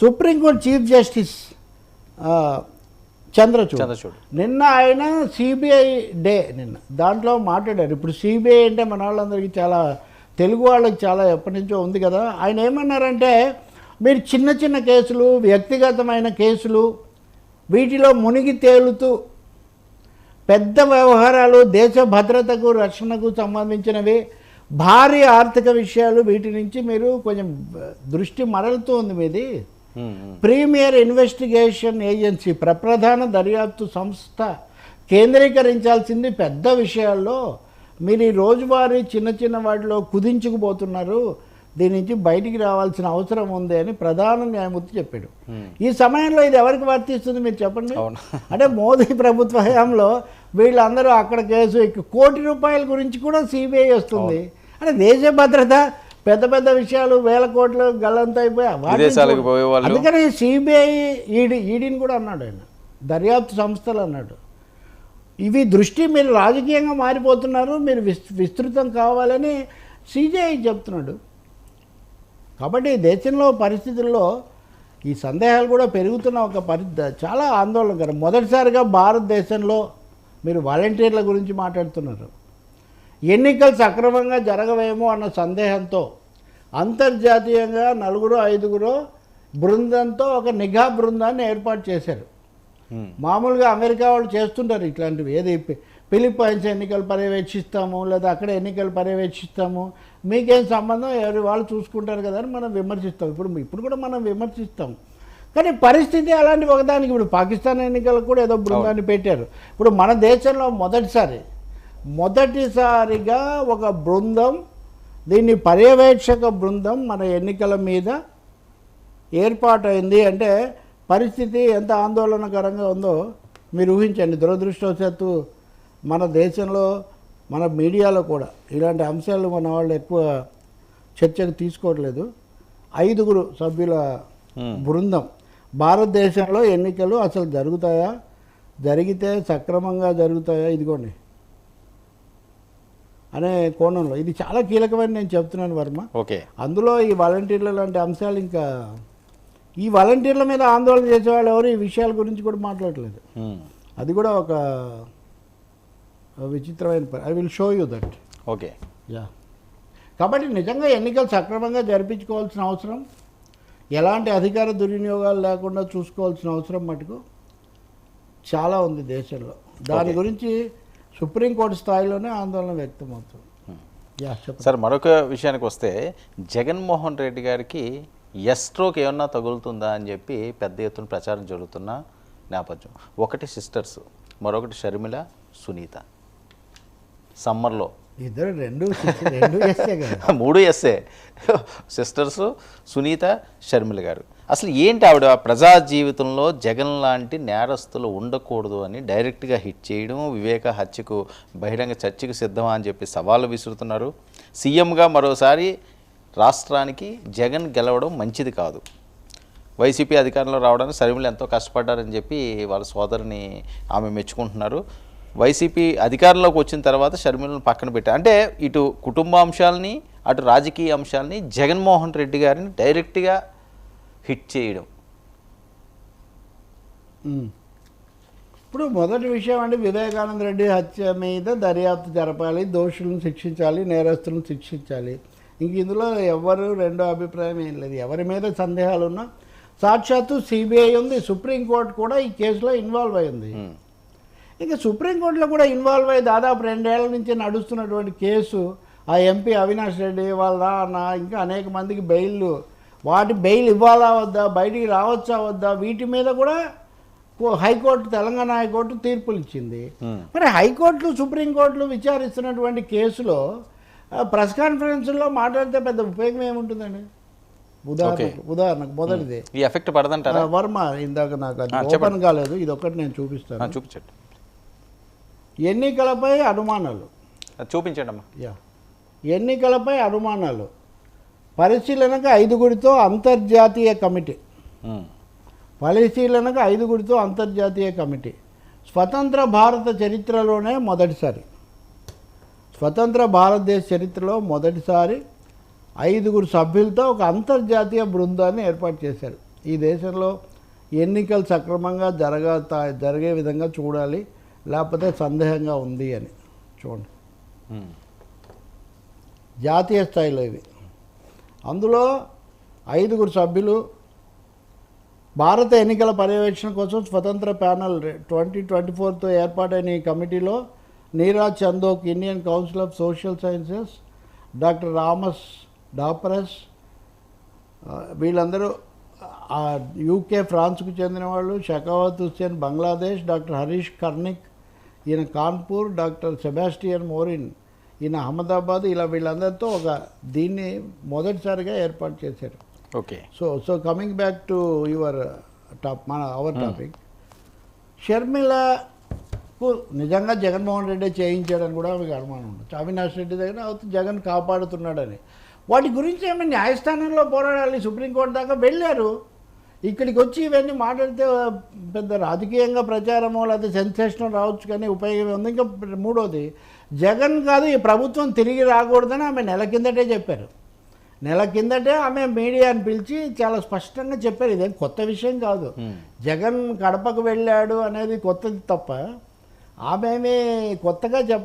Supreme Court chief justice Chandrachud. Chandrachud. నిన్న ఆయన CBI day నిన్న. దాంట్లో మాట్లాడారు. ఇప్పుడు సిబిఐ అంటే మన వాళ్ళందరికీ చాలా తెలుగు వాళ్ళకి చాలా ఎప్పటి నుంచో ఉంది కదా. ఆయన ఏమన్నారంటే మీరు చిన్న చిన్న కేసులు వ్యక్తిగతమైన కేసులు వీటిలో మునిగి తేలుతూ పెద్ద వ్యవహారాలు దేశ భద్రతకు రక్షణకు సంబంధించినవి భారీ ఆర్థిక విషయాలు వీటి నుంచి మీరు కొంచెం దృష్టి మరలుతూ ఉంది మీది. ప్రీమియర్ ఇన్వెస్టిగేషన్ ఏజెన్సీ ప్రప్రధాన దర్యాప్తు సంస్థ కేంద్రీకరించాల్సింది పెద్ద విషయాల్లో మీరు ఈ రోజువారీ చిన్న చిన్న వాటిలో కుదించుకుపోతున్నారు. దీని నుంచి బయటికి రావాల్సిన అవసరం ఉంది అని ప్రధాన న్యాయమూర్తి చెప్పాడు. ఈ సమయంలో ఇది ఎవరికి వర్తిస్తుంది మీరు చెప్పండి. అంటే మోదీ ప్రభుత్వ హయాంలో వీళ్ళందరూ అక్కడ కేసు కోటి రూపాయల గురించి కూడా సిబిఐ వస్తుంది. అంటే దేశ భద్రత పెద్ద పెద్ద విషయాలు వేల కోట్లు గల్లంత విదేశాలకు పోయేవాళ్ళు. అందుకని సిబిఐ ఈడీ ఈడీని కూడా అన్నాడు ఆయన. దర్యాప్తు సంస్థలు అన్నాడు. ఇవి దృష్టి మీరు రాజకీయంగా మారిపోతున్నారు మీరు విస్ విస్తృతం కావాలని సిజేఐ చెప్తున్నాడు. కాబట్టి దేశంలో పరిస్థితుల్లో ఈ సందేహాలు కూడా పెరుగుతున్న ఒక పరి చాలా ఆందోళనకరం. మొదటిసారిగా భారతదేశంలో మీరు వాలంటీర్ల గురించి మాట్లాడుతున్నారు. ఎన్నికలు సక్రమంగా జరగవేమో అన్న సందేహంతో అంతర్జాతీయంగా నలుగురు ఐదుగురు బృందంతో ఒక నిఘా బృందాన్ని ఏర్పాటు చేశారు. మామూలుగా అమెరికా వాళ్ళు చేస్తుంటారు ఇట్లాంటివి. ఏది ఫిలిప్పైన్స్ ఎన్నికలు పర్యవేక్షిస్తాము లేదా అక్కడ ఎన్నికలు పర్యవేక్షిస్తాము మీకేం సంబంధం? ఎవరి వాళ్ళు చూసుకుంటారు కదా అని మనం విమర్శిస్తాం. ఇప్పుడు ఇప్పుడు కూడా మనం విమర్శిస్తాం. కానీ పరిస్థితి అలాంటి ఒకదానికి. ఇప్పుడు పాకిస్తాన్ ఎన్నికలకు కూడా ఏదో బృందాన్ని పెట్టారు. ఇప్పుడు మన దేశంలో మొదటిసారి మొదటిసారిగా ఒక బృందం దీన్ని పర్యవేక్షక బృందం మన ఎన్నికల మీద ఏర్పాటైంది. అంటే పరిస్థితి ఎంత ఆందోళనకరంగా ఉందో మీరు ఊహించండి. దురదృష్టవశాత్తు మన దేశంలో మన మీడియాలో కూడా ఇలాంటి అంశాలు మన వాళ్ళు ఎక్కువ చర్చకు తీసుకోవట్లేదు. ఐదుగురు సభ్యుల. బృందం. భారతదేశంలో ఎన్నికలు అసలు జరుగుతాయా? జరిగితే సక్రమంగా జరుగుతాయా? ఇదిగోండి. అనే కోణంలో ఇది చాలా కీలకమని నేను చెప్తున్నాను వర్మ. ఓకే. అందులో ఈ వాలంటీర్ల లాంటి అంశాలు ఇంకా ఈ వాలంటీర్ల మీద ఆందోళన చేసేవాళ్ళు ఎవరు ఈ విషయాల గురించి కూడా మాట్లాడలేదు. అది కూడా ఒక విచిత్రమైన I will show you that okay. Yeah. కాబట్టి నిజంగా ఎన్నికలు సక్రమంగా జరిపించుకోవాల్సిన అవసరం ఎలాంటి అధికార దుర్వినియోగాలు లేకుండా చూసుకోవాల్సిన అవసరం మటుకు చాలా ఉంది దేశంలో. దాని. గురించి సుప్రీంకోర్టు స్థాయిలోనే ఆందోళన వ్యక్తమవుతుంది. చెప్పండి. సార్ మరొక విషయానికి వస్తే జగన్మోహన్ రెడ్డి గారికి ఎస్ స్ట్రోక్ ఏమన్నా తగులుతుందా అని చెప్పి పెద్ద ఎత్తున ప్రచారం జరుగుతున్న నేపథ్యం. ఒకటి సిస్టర్స్ మరొకటి షర్మిల సునీత. సమ్మర్లో. ఇద్దరు రెండు రెండు మూడు ఎస్ఏ సిస్టర్స్ సునీత షర్మిల గారు. అసలు ఏంటి ఆవిడ ప్రజా జీవితంలో జగన్ లాంటి నేరస్తులు ఉండకూడదు అని డైరెక్ట్గా హిట్ చేయడం వివేక హత్యకు బహిరంగ చర్చకు సిద్ధమా అని చెప్పి సవాళ్ళు విసురుతున్నారు. సీఎంగా మరోసారి రాష్ట్రానికి జగన్ గెలవడం మంచిది కాదు. వైసీపీ అధికారంలో రావడానికి సరిమిలు ఎంతో కష్టపడ్డారని చెప్పి వాళ్ళ సోదరిని ఆమె మెచ్చుకుంటున్నారు. వైసీపీ అధికారంలోకి వచ్చిన తర్వాత షర్మిలను పక్కన పెట్టారు అంటే ఇటు కుటుంబ అంశాలని అటు రాజకీయ అంశాలని జగన్మోహన్ రెడ్డి గారిని డైరెక్ట్గా హిట్ చేయడం. ఇప్పుడు మొదటి విషయం అంటే వివేకానంద రెడ్డి హత్య మీద దర్యాప్తు జరపాలి దోషులను శిక్షించాలి నేరస్తులను శిక్షించాలి ఇంక ఇందులో ఎవరు రెండో అభిప్రాయం ఏం లేదు ఎవరి మీద సందేహాలు ఉన్నా సాక్షాత్తు సిబిఐ ఉంది సుప్రీంకోర్టు కూడా ఈ కేసులో ఇన్వాల్వ్ అయింది. ఇక సుప్రీంకోర్టులో కూడా ఇన్వాల్వ్ అయ్యి దాదాపు రెండేళ్ళ నుంచి నడుస్తున్నటువంటి కేసు ఆ ఎంపీ అవినాష్ రెడ్డి వాళ్ళ ఇంకా అనేక మందికి బెయిల్ వాటి బెయిల్ ఇవ్వాలా వద్దా? బయటికి రావచ్చా వద్దా? వీటి మీద కూడా హైకోర్టు తెలంగాణ హైకోర్టు తీర్పులు ఇచ్చింది. Hmm. మరి హైకోర్టులు సుప్రీంకోర్టులు విచారిస్తున్నటువంటి కేసులో ప్రెస్ కాన్ఫరెన్స్లో మాట్లాడితే పెద్ద ఉపయోగం ఏముంటుందండి? ఉదాహరణకు ఉదాహరణకు మొదటిది. ఈ ఎఫెక్ట్ పడదంటారా? వర్మ ఇందాక నాకు అది ఓపెన్. కాలేదు. ఇది ఒకటి నేను చూపిస్తాను. చూపించండి. ఎన్నికలపై అనుమానాలు. చూపించండి అమ్మా యా. ఎన్నికలపై అనుమానాలు. పరిశీలనకు ఐదుగురితో అంతర్జాతీయ కమిటీ. పరిశీలనకు ఐదుగురితో అంతర్జాతీయ కమిటీ. స్వతంత్ర భారత చరిత్రలోనే మొదటిసారి. స్వతంత్ర భారతదేశ చరిత్రలో మొదటిసారి ఐదుగురు సభ్యులతో ఒక అంతర్జాతీయ బృందాన్ని ఏర్పాటు చేశారు. ఈ దేశంలో ఎన్నికలు సక్రమంగా జరగతా జరిగే విధంగా చూడాలి లేకపోతే సందేహంగా ఉంది అని. చూడండి. జాతీయ స్థాయిలో ఇవి. అందులో ఐదుగురు సభ్యులు భారత ఎన్నికల పర్యవేక్షణ కోసం స్వతంత్ర ప్యానల్ ట్వంటీ ట్వంటీ ఫోర్తో ఏర్పాటైన ఈ కమిటీలో Neeraj Chandhoke Indian Council of Social Sciences doctor రామస్ డాపరస్ వీళ్ళందరూ యూకే ఫ్రాన్స్కు చెందిన వాళ్ళు షకావత్ హుస్సేన్ బంగ్లాదేశ్ డాక్టర్ హరీష్ కర్నిక్ ఈయన కాన్పూర్ డాక్టర్ సెబాస్టియన్ మోరిన్ ఈయన అహ్మదాబాద్ ఇలా వీళ్ళందరితో ఒక దీన్ని మొదటిసారిగా ఏర్పాటు చేశారు. Okay. So so coming back to your top మన అవర్ టాపిక్ షర్మిలకు నిజంగా జగన్మోహన్ రెడ్డి చేయించాడని కూడా మీకు అనుమానం ఉండొచ్చు. అవినాష్ రెడ్డి దగ్గర అవుతూ జగన్ కాపాడుతున్నాడని. వాటి గురించి ఏమైనా న్యాయస్థానంలో పోరాడాలి సుప్రీంకోర్టు దాకా వెళ్ళారు. ఇక్కడికి వచ్చి ఇవన్నీ మాట్లాడితే పెద్ద రాజకీయంగా ప్రచారమో లేకపోతే సెన్సేషన్ రావచ్చు కానీ ఉపయోగం ఉంది ఇంకా మూడోది జగన్ కాదు ఈ ప్రభుత్వం తిరిగి రాకూడదని ఆమె నెల కిందటే చెప్పారు. నెల కిందటే ఆమె మీడియాని పిలిచి చాలా స్పష్టంగా చెప్పారు. ఇదేం కొత్త విషయం కాదు. జగన్ కడపకు వెళ్ళాడు అనేది కొత్తది తప్ప ఆమె కొత్తగా చెప్ప